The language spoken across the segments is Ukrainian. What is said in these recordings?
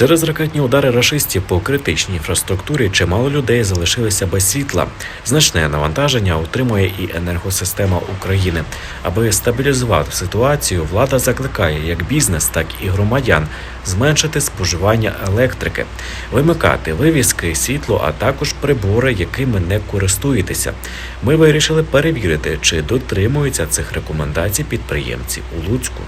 Через ракетні удари рашистів по критичній інфраструктурі чимало людей залишилися без світла. Значне навантаження отримує і енергосистема України. Аби стабілізувати ситуацію, влада закликає як бізнес, так і громадян зменшити споживання електрики, вимикати вивіски, світло, а також прибори, якими не користуєтеся. Ми вирішили перевірити, чи дотримуються цих рекомендацій підприємці у Луцьку.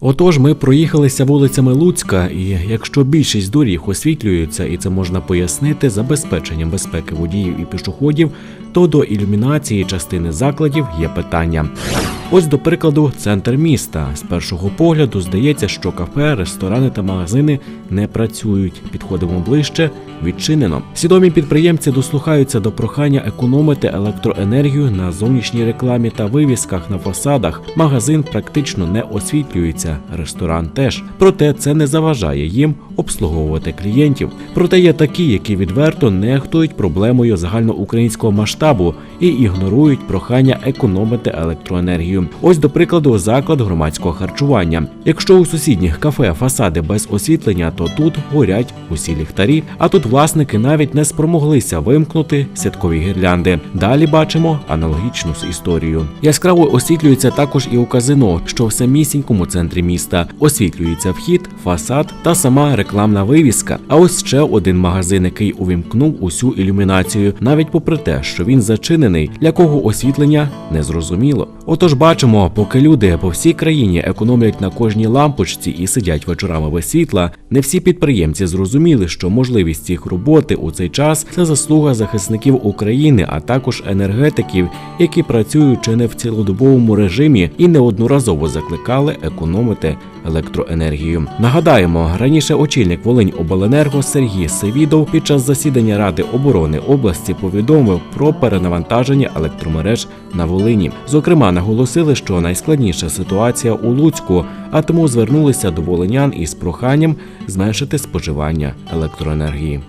Отож, ми проїхалися вулицями Луцька, і якщо більшість доріг освітлюються, і це можна пояснити забезпеченням безпеки водіїв і пішоходів, то до ілюмінації частини закладів є питання. Ось, до прикладу, центр міста. З першого погляду здається, що кафе, ресторани та магазини не працюють. Підходимо ближче, відчинено. Свідомі підприємці дослухаються до прохання економити електроенергію на зовнішній рекламі та вивісках на фасадах. Магазин практично не освітлюється, ресторан теж. Проте це не заважає їм обслуговувати клієнтів. Проте є такі, які відверто нехтують проблемою загальноукраїнського масштабу і ігнорують прохання економити електроенергію. Ось до прикладу, заклад громадського харчування. Якщо у сусідніх кафе фасади без освітлення, то тут горять усі ліхтарі. А тут власники навіть не спромоглися вимкнути святкові гірлянди. Далі бачимо аналогічну історію. Яскраво освітлюється також і у казино, що в самісінькому центрі міста. Освітлюється вхід, фасад та сама рекламна вивіска. А ось ще один магазин, який увімкнув усю ілюмінацію, навіть попри те, що він зачинений, для кого освітлення не зрозуміло. Отож, бачимо, поки люди по всій країні економлять на кожній лампочці і сидять вечорами без світла, не всі підприємці зрозуміли, що можливість їх роботи у цей час це заслуга захисників України, а також енергетиків, які працюють чи не в цілодобовому режимі і неодноразово закликали економити електроенергію. Нагадаємо, раніше очільник Волинь Обленерго Сергій Севідов під час засідання Ради оборони області повідомив про перенавантаження електромереж на Волині. Зокрема, наголосили, що найскладніша ситуація у Луцьку, а тому звернулися до волинян із проханням зменшити споживання електроенергії.